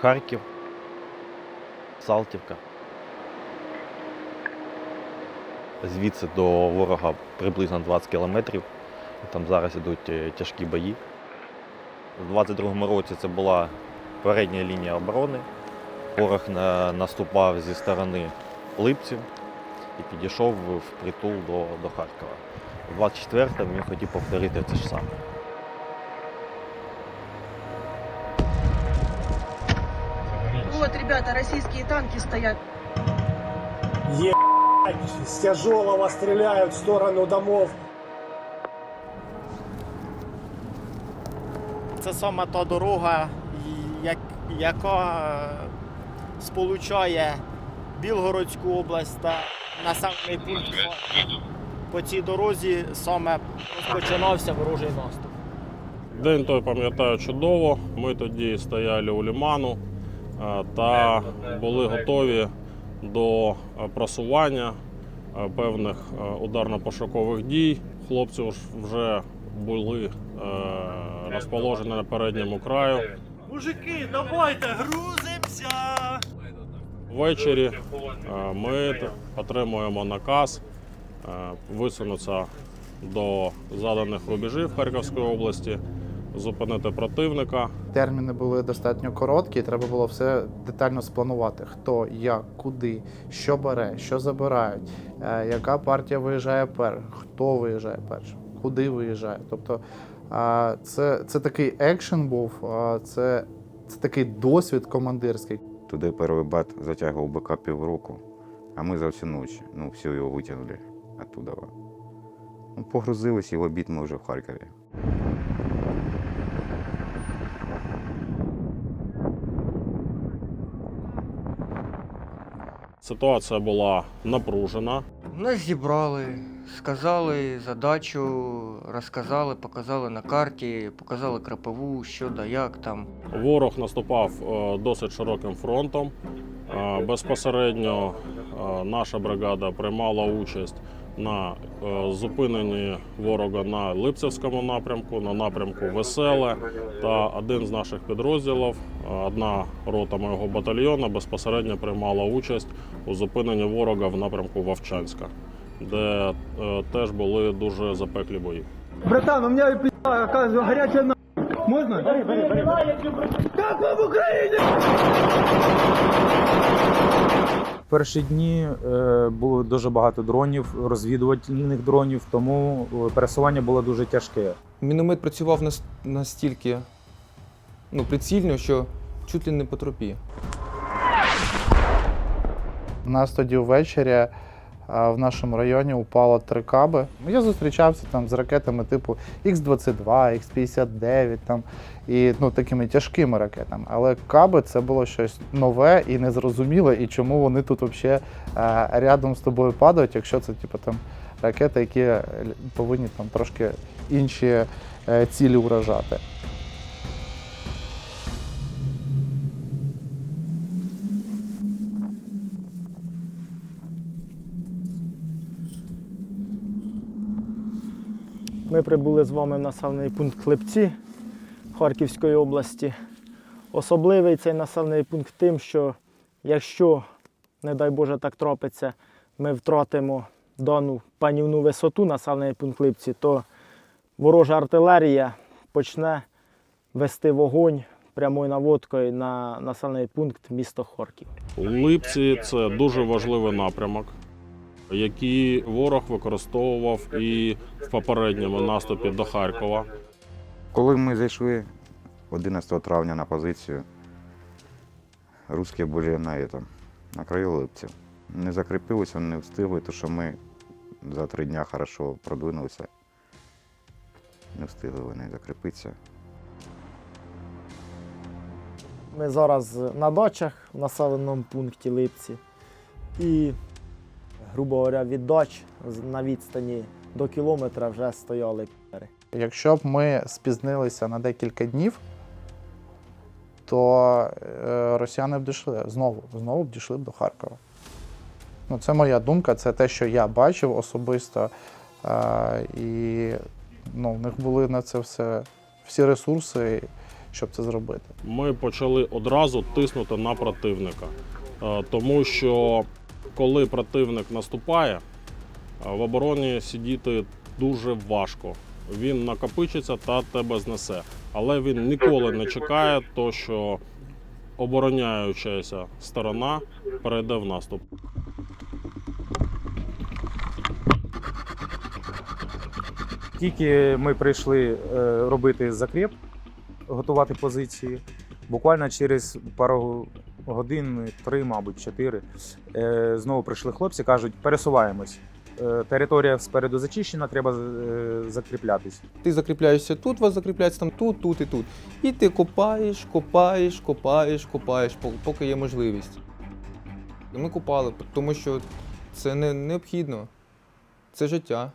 Харків, Салтівка. Звідси до ворога приблизно 20 кілометрів. Там зараз ідуть е, тяжкі бої. У 22-му році це була передня лінія оборони. Ворог наступав зі сторони Липців і підійшов в притул до, до Харкова. У 24-му він хотів повторити те ж саме. Вот, ребята, российские танки стоят. Ебать, с тяжелого стреляют в сторону домов. Це саме та дорога, як, яка е, сполучає Білгородську область та населений пункт. По цій дорозі саме розпочинався ворожий наступ. День той пам'ятаю чудово. Ми тоді стояли у ліману е, та були готові до е, просування е, певних е, ударно-пошукових дій. Хлопці вже були е, розположені на передньому краю. Мужики, давайте грузимося! Ввечері е, ми отримуємо наказ е, висунутися до заданих рубежів Харківської області, зупинити противника. Терміни були достатньо короткі, і треба було все детально спланувати: хто, як, куди, що бере, що забирають, е, яка партія виїжджає першим, хто виїжджає першим, куди виїжджає. Тобто це, це такий екшен був, це, це такий досвід командирський. Туди перший бат затягував БК півроку, а ми за всю ніч, ну, все його витягнули оттуда. Ну, погрузились і в обід ми вже в Харкові. Ситуація була напружена. Нас зібрали, сказали задачу, розказали, показали на карті, показали крапиву, що да як там. Ворог наступав е, досить широким фронтом. Е, Безпосередньо е, наша бригада приймала участь на зупиненні ворога на Липцевському напрямку, на напрямку Веселе. Та один з наших підрозділів, одна рота моєго батальйону, безпосередньо приймала участь у зупиненні ворога в напрямку Вовчанська, де е, теж були дуже запеклі бої. Братан, у меня пизда, оказывается, горячая на... Можно? Как вам в Украине? Перші дні е, було дуже багато дронів, розвідувальних дронів, тому е, пересування було дуже тяжке. Міномет працював настільки ну, прицільно, що чуть ли не по тропі. У нас тоді ввечері в нашому районі упало три каби. Я зустрічався там з ракетами типу Х-22, Х-59 там, і ну, такими тяжкими ракетами. Але каби це було щось нове і незрозуміле, і чому вони тут взагалі рядом з тобою падають, якщо це типу, там, ракети, які е, повинні там, трошки інші е, цілі уражати. Ми прибули з вами в населений пункт Хлебці Харківської області. Особливий цей населений пункт тим, що якщо, не дай Боже, так трапиться, ми втратимо дану панівну висоту населений пункт Хлебці, то ворожа артилерія почне вести вогонь прямою наводкою на населений пункт місто Харків. Липці це дуже важливий напрямок, який ворог використовував і в попередньому наступі до Харкова. Коли ми зайшли 11 травня на позицію, русські були на, этом, на краю липців. Не закріпилися, не встигли, тому що ми за три дня хорошо продвинулися. Не встигли вони закріпитися. Ми зараз на дачах в населеному пункті Липці. І, грубо говоря, від дач на відстані до кілометра вже стояли піри. Якщо б ми спізнилися на декілька днів, то е, росіяни б дійшли знову, знову б дійшли б до Харкова. Ну, це моя думка, це те, що я бачив особисто. Е, і ну, в них були на це все всі ресурси, щоб це зробити. ми почали одразу тиснути на противника. Е, Тому що коли противник наступає, е, в обороні сидіти дуже важко. Він накопичиться та тебе знесе. Але він ніколи не чекає, то що обороняючася сторона перейде в наступ. Тільки ми прийшли е, робити закріп, готувати позиції. Буквально через пару годин, три, мабуть, чотири, е, знову прийшли хлопці, кажуть, пересуваємось. Е, Територія спереду зачищена, треба е, закріплятись. Ти закріпляєшся тут, вас закріпляється там тут, тут і тут. І ти копаєш, копаєш, копаєш, копаєш, поки є можливість. Ми копали, тому що це не необхідно. Це життя.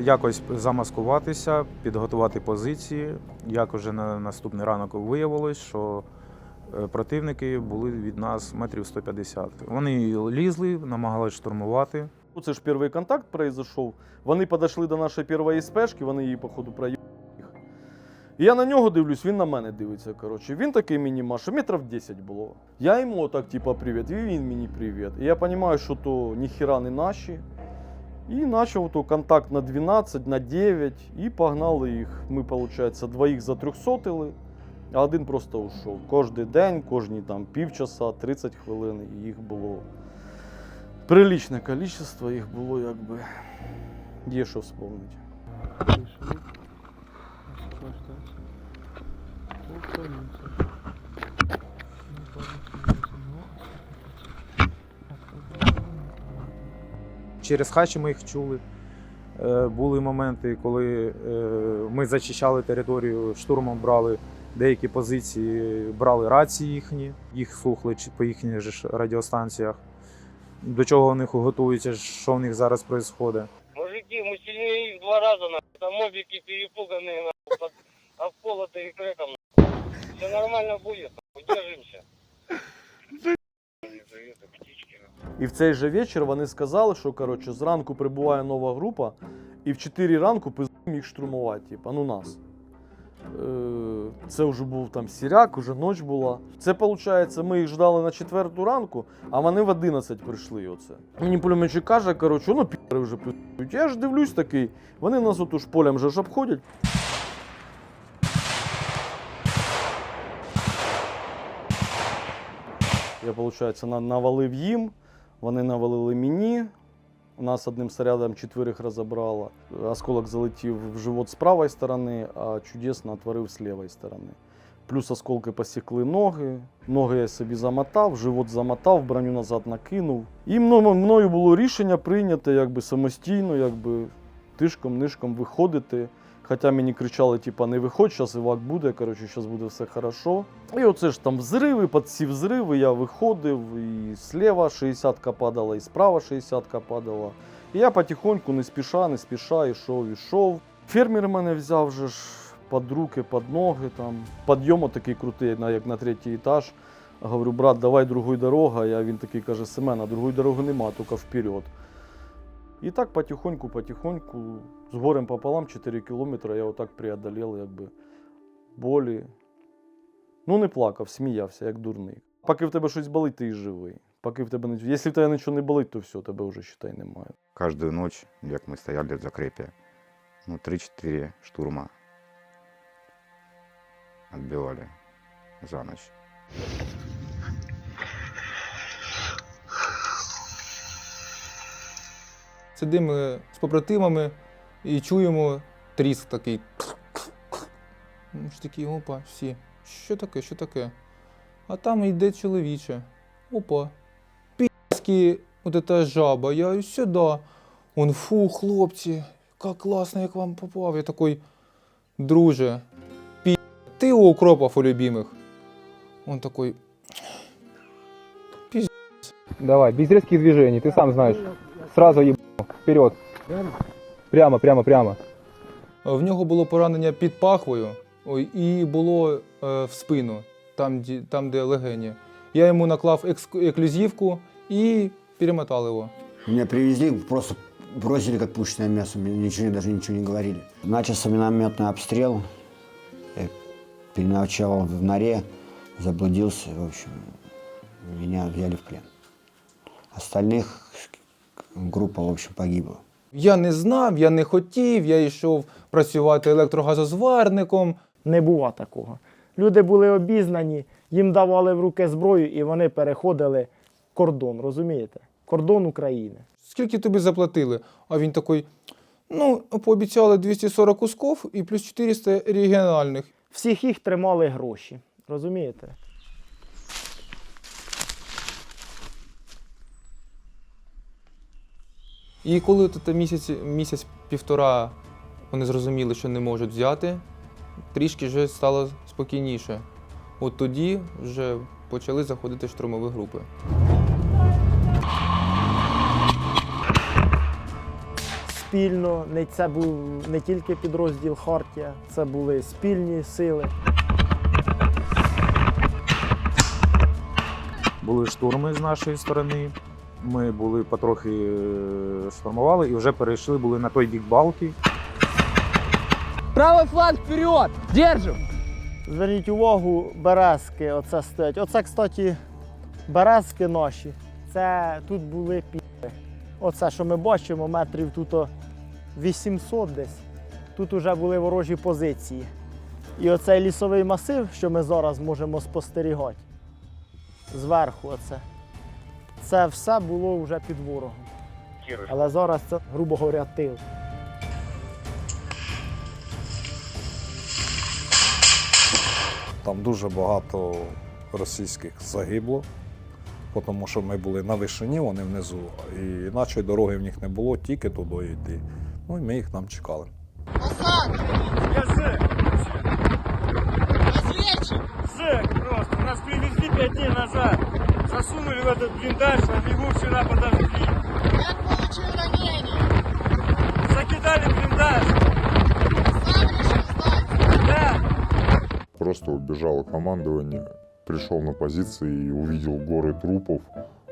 Якось замаскуватися, підготувати позиції. Як уже на наступний ранок виявилось, що е, противники були від нас метрів 150. Вони лізли, намагалися штурмувати. Це ж перший контакт произошов. Вони підійшли до нашої першої спешки, вони її, походу, проїхали. Я на нього дивлюсь, він на мене дивиться. Коротше. Він такий мені маше, метрів 10 було. Я йому отак, типа, привіт, і він мені привіт. І я розумію, що то ніхіра не наші. І почав то контакт на 12, на 9, і погнали їх. Ми, виходить, двоїх затрьохсотили, а один просто ушов. Кожний день, кожні там півчаса, 30 хвилин, і їх було приличне количество, їх було якби. Є що вспомнити. Через хачі ми їх чули. Е, Були моменти, коли е, ми зачищали територію, штурмом брали деякі позиції, брали рації їхні, їх слухали чи- по їхніх же ж радіостанціях. До чого вони готуються, що в них зараз відбувається. Мужики, мы сильнее их в два раза, нахуй. Там мобики перепуганные, нахуй, под обколотые крэком, нахуй. Все нормально будет, нахуй, держимся. І в цей же вечір вони сказали, що коротше, зранку прибуває нова група, і в 4 ранку пиздуємо їх штурмувати, типа, ну нас. Е, Це вже був там сіряк, уже ніч була. Це виходить, ми їх ждали на четверту ранку, а вони в 11 прийшли. Оце. Мені пулеметчик каже, коротше, ну пі***ри вже пиздують. Я ж дивлюсь такий, вони нас отуж полем же ж обходять. Я, виходить, навалив їм, вони навалили мені. У нас одним снарядом четверих розібрало. Осколок залетів в живот з правої сторони, а чудесно отворив з лівої сторони. Плюс осколки посікли ноги. Ноги я собі замотав, живот замотав, броню назад накинув. І мною було рішення прийнято якби самостійно, якби тишком-нишком виходити. Хоча мені кричали, типа, не виходь, зараз івак буде, коротше, зараз буде все хорошо. І оце ж там взриви, під ці взриви я виходив, і зліва 60 ка падала, і справа 60 ка падала. І я потихоньку, не спіша, не спіша, йшов, йшов. Фермер мене взяв же ж під руки, під ноги. Там. Підйом такий крутий, як на третій етаж. Говорю, брат, давай другою дорога. А він такий каже, Семена, другої дороги нема, тільки вперед. І так потихоньку, потихоньку, з горем пополам 4 кілометри я отак преодолел, якби болі. Ну, не плакав, сміявся, як дурний. Поки в тебе щось болить, ти і живий. Поки в тебе нічого. Якщо в тебе нічого не болить, то все, тебе вже считай немає. Каждую ночь, як ми стояли в закрепі, ну, 3-4 штурма отбивали за ночь. Сидимо з побратимами і чуємо тріск такий. Ми ж такі, опа, всі. Що таке, що таке? А там йде чоловіче. Опа. Піски, от та жаба, я сюди. Он, фу, хлопці, як класно, як вам попав. Я такий, друже, пі... ти у укропов у любимих. Он такой, Давай, без резких движений, ты сам знаешь. Сразу еб... вперед. Прямо, прямо, прямо. В нього було поранення під пахвою і було е, в спину, там, де, там, де легені. Я йому наклав еклюзивку і перемотав його. Меня привезли просто бросили как пушечное мясо, мне ничего, даже ничего не говорили. Начался минометный обстрел, я переночевал в норе, заблудился, в общем, меня взяли в плен. Остальных группа, в общем, погибла. Я не знав, я не хотів, я йшов працювати електрогазозварником. Не було такого. Люди були обізнані, їм давали в руки зброю і вони переходили кордон, розумієте? Кордон України. Скільки тобі заплатили? А він такий: ну, пообіцяли 240 кусков і плюс 400 регіональних. Всіх їх тримали гроші. Розумієте? І коли місяць, місяць-півтора вони зрозуміли, що не можуть взяти, трішки вже стало спокійніше. От тоді вже почали заходити штурмові групи. Спільно, не це був не тільки підрозділ Хартія, це були спільні сили. Були штурми з нашої сторони. Ми були потрохи е, штурмували і вже перейшли були на той бік балки. Правый фланг вперед! Держим! Зверніть увагу, березки, оце стоять. Оце, кстати, березки наші. Це тут були піри. Оце, що ми бачимо, метрів тут 800 десь. Тут вже були ворожі позиції. І оцей лісовий масив, що ми зараз можемо спостерігати, зверху оце. Це все було вже під ворогом. Але зараз це, грубо говоря, тил. Там дуже багато російських загибло, тому що ми були на вишині, вони внизу. І іначе дороги в них не було, тільки туди йти. Ну і ми їх там чекали. Просто. Нас привезли пять дней назад. Засунули в этот блиндаж, на бегу вчера подожгли. Как получил ранение? Закидали блиндаж. Сам решил сдать? Да. Просто убежало командование, пришел на позиции и увидел горы трупов,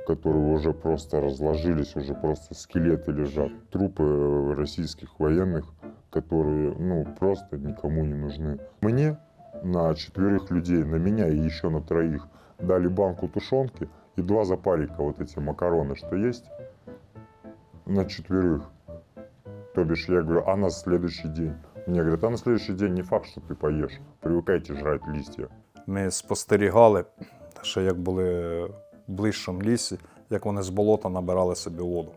которые уже просто разложились, уже просто скелеты лежат. Трупы э, российских военных, которые, ну, просто никому не нужны. Мне на четверых людей, на меня и еще на троих дали банку тушенки и два запарика, вот эти макароны, что есть, на четверых. То бишь, я говорю, а на следующий день? Мне говорят, а на следующий день не факт, что ты поешь. Привыкайте жрать листья. Ми спостерігали, ще як були в ближчому лісі, як вони з болота набирали собі воду.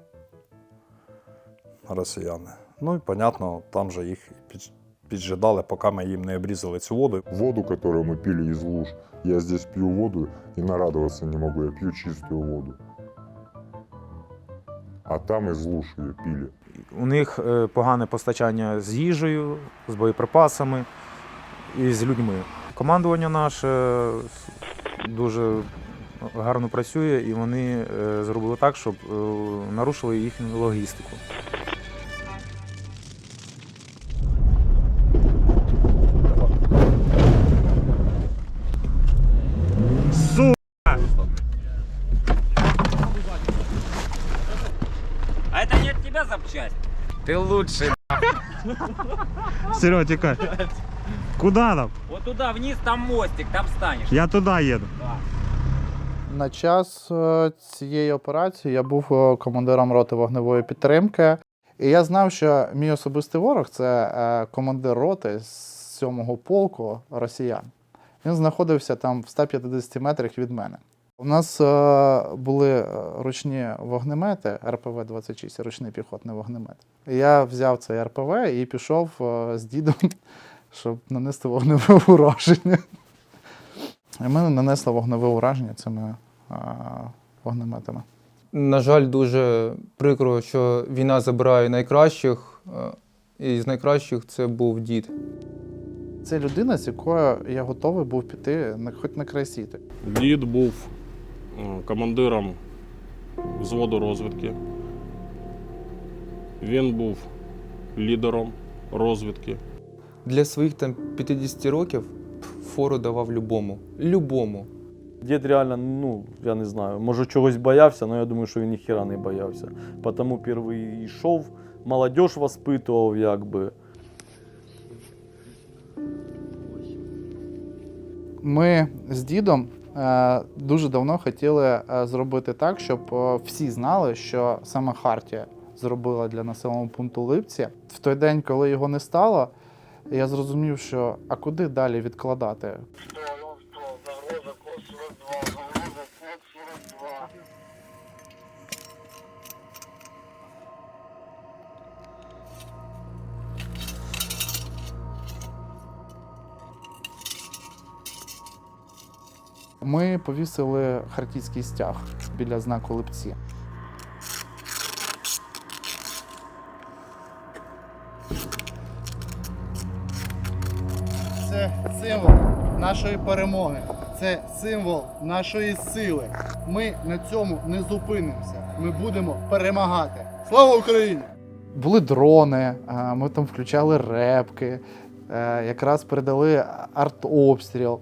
Росіяни. Ну і, понятно, там же їх під- піджидали, поки ми їм не обрізали цю воду. Воду, которую мы пили из луж, я здесь пью воду и нарадоваться не могу, я пью чистую воду. А там из луж пили. У них е, погане постачання з їжею, з боєприпасами і з людьми. Командування наше дуже гарно працює, і вони е, зробили так, щоб е, нарушили їхню логістику. А это не от тебя запчасть? Ты лучший. Серега, тікай. Куди там? Вот туда вниз, там мостик, там станешь. Я туди їду. На час е, цієї операції я був е, командиром роти вогневої підтримки. І я знав, що мій особистий ворог це е, командир роти з 7-го полку росіян. Він знаходився там в 150 метрах від мене. У нас е, були е, ручні вогнемети РПВ-26, ручний піхотний вогнемет. Я взяв цей РПВ і пішов е, з дідом, щоб нанести вогневе ураження. І ми нанесли вогневе ураження цими е, вогнеметами. На жаль, дуже прикро, що війна забирає найкращих, е, і з найкращих це був дід. Це людина, з якою я готовий був піти на хоч на край світу. Дід був командиром взводу розвідки. Він був лідером розвідки. Для своїх там 50 років фору давав любому. Любому. Дід реально, ну, я не знаю, може чогось боявся, але я думаю, що він ніхіра не боявся. Тому перший йшов, молодіж воспитував, якби. Ми з дідом дуже давно хотіли е, зробити так, щоб е, всі знали, що саме Хартія зробила для населеного пункту Липці. В той день, коли його не стало, я зрозумів, що а куди далі відкладати? Ми повісили хартійський стяг біля знаку Липці. Це символ нашої перемоги, це символ нашої сили. Ми на цьому не зупинимося. Ми будемо перемагати. Слава Україні! Були дрони, ми там включали репки, е, якраз передали артобстріл,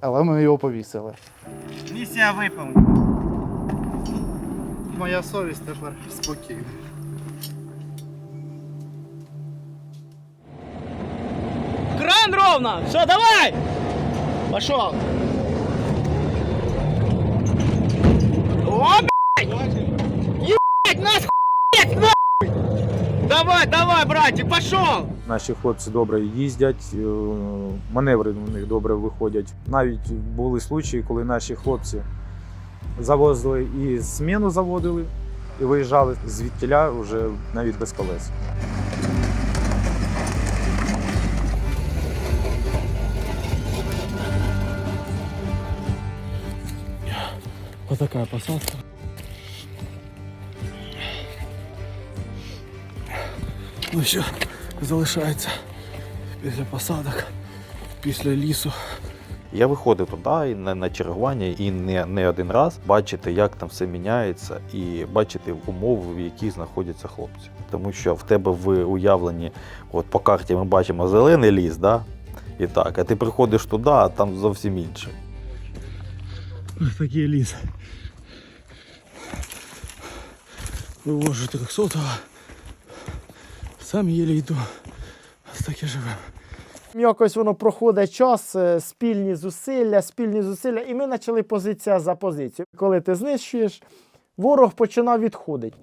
але ми його повісили. Місія виповнена. Моя совість тепер спокійна. Кран ровно! Все, давай! Пошел! О, блядь! Ебать, нас хуять, нахуй! Давай, братик, пошел! Наші хлопці добре їздять, е, маневри у них добре виходять. Навіть були случаї, коли наші хлопці завозили і зміну заводили, і виїжджали звідтіля вже навіть без колес. Вот такая посадка. Ну що, залишається після посадок, після лісу. Я виходив туди і на, на чергування і не, не один раз бачити, як там все міняється, і бачити умови, в яких знаходяться хлопці. Тому що в тебе в уявленні, от по карті ми бачимо зелений ліс, да? і так, а ти приходиш туди, а там зовсім інше. Ось такий ліс. Вивожу 300 Сам єлі йду. Ось таке живемо. Якось воно проходить час, е, спільні зусилля, спільні зусилля, і ми почали позиція за позицію. Коли ти знищуєш, ворог починав відходити.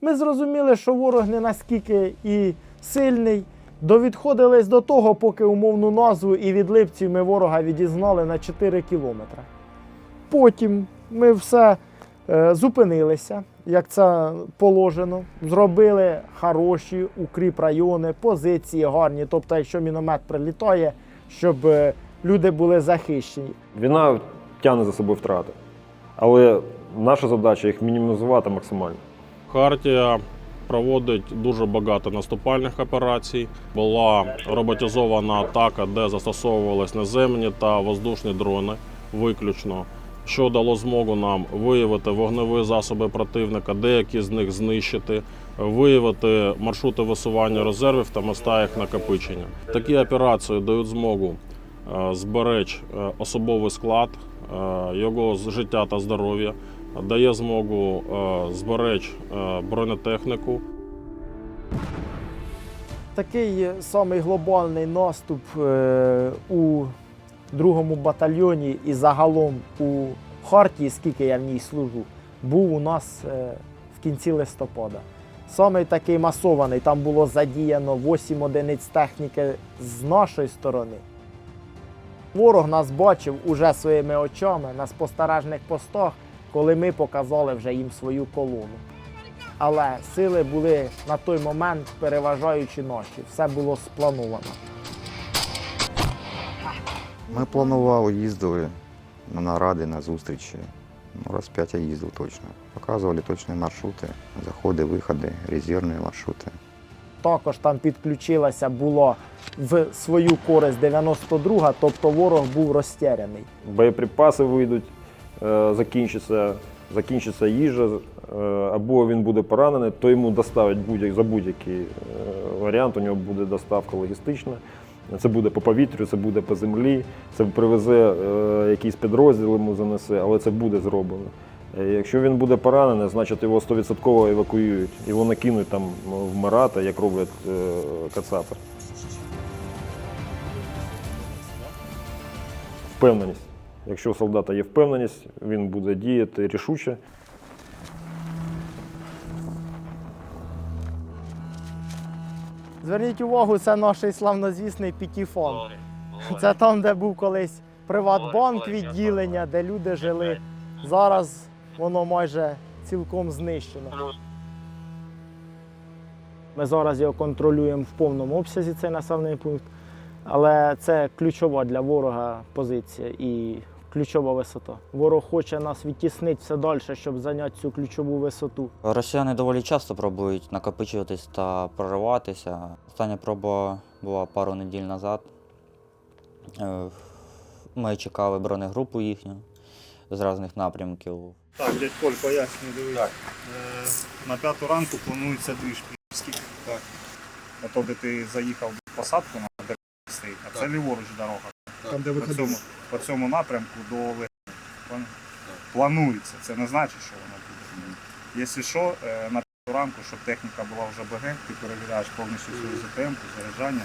Ми зрозуміли, що ворог не наскільки і сильний. Довідходились до того, поки умовну назву і від липців ми ворога відізнали на 4 кілометри. Потім ми все е, зупинилися, як це положено. Зробили хороші укріп райони, позиції гарні. Тобто, якщо міномет прилітає, щоб е, люди були захищені. Війна тягне за собою втрати. Але наша задача їх мінімізувати максимально. Хартія проводить дуже багато наступальних операцій. Була роботизована атака, де застосовувались наземні та воздушні дрони виключно, що дало змогу нам виявити вогневі засоби противника, деякі з них знищити, виявити маршрути висування резервів та места їх накопичення. Такі операції дають змогу е, зберечь е, особовий склад, е, його життя та здоров'я, дає змогу зберечь е, бронетехніку. Такий самий глобальний наступ у другому батальйоні і загалом у Хартії, скільки я в ній служу, був у нас е, в кінці листопада. Самий такий масований, там було задіяно 8 одиниць техніки з нашої сторони. Ворог нас бачив уже своїми очами на спостережних постах, коли ми показали вже їм свою колону. Але сили були на той момент переважаючи наші. Все було сплановано. Ми планували, їздили на наради, на зустрічі. Ну, раз п'ять я їздив точно. Показували точні маршрути, заходи, виходи, резервні маршрути. Також там підключилася було в свою користь 92-га, тобто ворог був розтярений. Боєприпаси вийдуть, е, закінчиться, закінчиться їжа, е, або він буде поранений, то йому доставить будь за будь-який е, варіант, у нього буде доставка логістична. Це буде по повітрю, це буде по землі, це привезе е, якийсь підрозділ, йому занесе, але це буде зроблено. Е, Якщо він буде поранений, значить його 100% евакуюють. Його накинуть там вмирати, як роблять е, кацапи. Впевненість. Якщо у солдата є впевненість, він буде діяти рішуче. Зверніть увагу, це наш славнозвісний Пітіфон. Це там, де був колись Приватбанк відділення, де люди жили. Зараз воно майже цілком знищено. Ми зараз його контролюємо в повному обсязі, цей населений пункт, але це ключова для ворога позиція і ключова висота. Ворог хоче нас відтіснити все далі, щоб зайняти цю ключову висоту. Росіяни доволі часто пробують накопичуватись та прориватися. Остання проба була пару неділь назад. Е, Ми чекали бронегрупу їхню з різних напрямків. Так, дядь Коль, пояснюю, дивись. Е, на п'яту ранку планується скільки? Так. Ото, де ти заїхав в посадку, на де стоїть, а це ліворуч дорога. Там, де по, виходимо. цьому, по цьому напрямку до Олега. Планується. Це не значить, що воно буде. Якщо що, е, на п'яту ранку, щоб техніка була вже БГ, ти перевіряєш повністю свою ЗТМ, заряджання,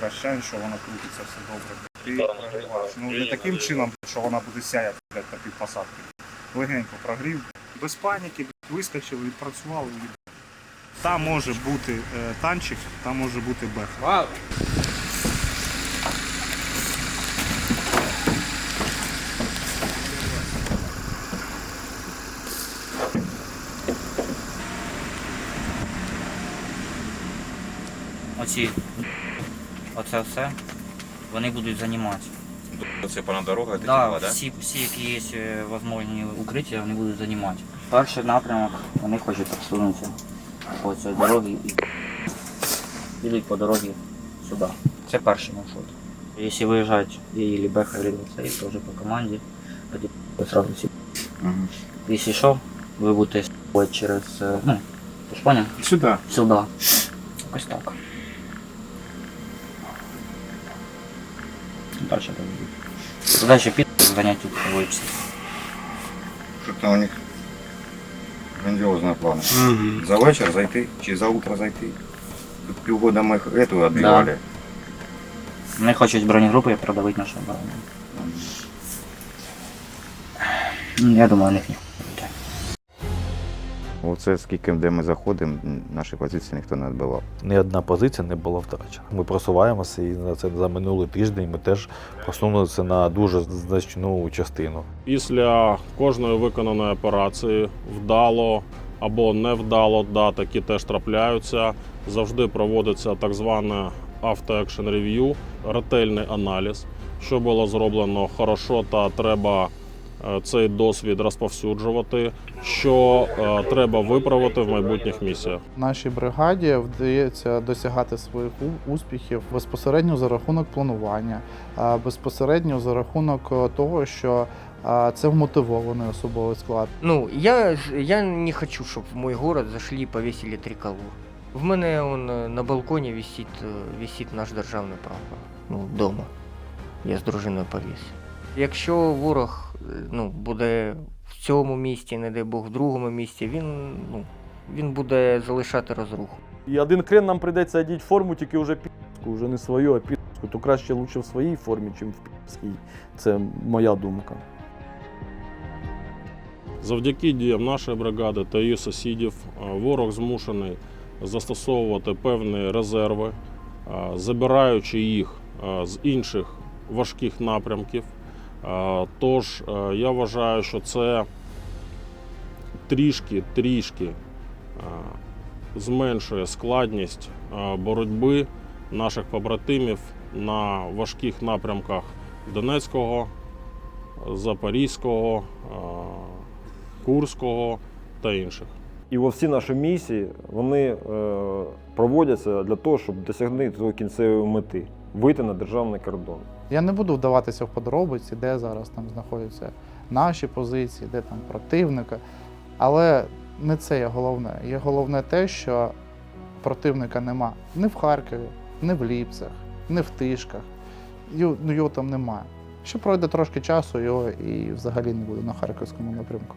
вращаєш, що вона крутиться, все добре. Ти прогріваєш. Ну не таким чином, що вона буде сяяти блядь, та під посадки. Легенько прогрів, без паніки, вискочили, відпрацювали. і. Там може бути е, танчик, там може бути бех. Оці, оце все, вони будуть займатися. Це пана дорога, ти Да, да, да? всі, всі, які є е, можливі укриття, вони будуть займати. Перший напрямок, вони хочуть обсунутися по цій дорогі і підуть по дорозі сюди. Це перший маршрут. Якщо виїжджати і Беха, і цей, теж по команді, тоді ви сразу всі. Якщо що, ви будете через, е, ну, ти ж поняв? Сюди. Сюди. Ось так. Далі буде. Далі під заняття вийшли. Що у них грандіозні плани. За вечір зайти чи за утро зайти. Тут півгода ми эту відбивали. Вони хочуть бронегрупи продавити нашу оборону. Ну, Я думаю, у них ні. Оце скільки де ми заходимо, наші позиції ніхто не відбивав. Ні одна позиція не була втрачена. Ми просуваємося і на це за минулий тиждень ми теж просунулися на дуже значну частину. Після кожної виконаної операції вдало або невдало, да, такі теж трапляються. Завжди проводиться так зване автоекшн рев'ю, ретельний аналіз, що було зроблено хорошо, та треба цей досвід розповсюджувати, що е, треба виправити в майбутніх місіях. Нашій бригаді вдається досягати своїх успіхів безпосередньо за рахунок планування, а, безпосередньо за рахунок е, того, що а, це вмотивований особовий склад. Ну, я, ж- я не хочу, чтобы в мой город зашли и повесили триколор. В мене он е, на балконі висить, е, висить наш державний прапор. Ну, вдома. Я з дружиною повісив. Якщо ворог е, ну, буде в цьому місті, не дай Бог, в другому місті, він, ну, він буде залишати розруху. І один крен нам прийдеться одіти форму, тільки вже пі***ку, вже не свою, а пі***ку. То краще лучше в своїй формі, ніж в пі***скій. Це моя думка. Завдяки діям нашої бригади та її сусідів е, ворог змушений застосовувати певні резерви, е, забираючи їх е, з інших важких напрямків. Тож е, я вважаю, що це трішки, трішки е, зменшує складність е, боротьби наших побратимів на важких напрямках Донецького, Запорізького, Курського та інших. І всі наші місії вони проводяться для того, щоб досягнути кінцевої мети вийти на державний кордон. Я не буду вдаватися в подробиці, де зараз там знаходяться наші позиції, де там противника. Але не це є головне. Є головне те, що противника нема ні в Харкові, ні в Ліпцях, не в тишках. Ну, його там немає. Ще пройде трошки часу, його і взагалі не буде на харківському напрямку.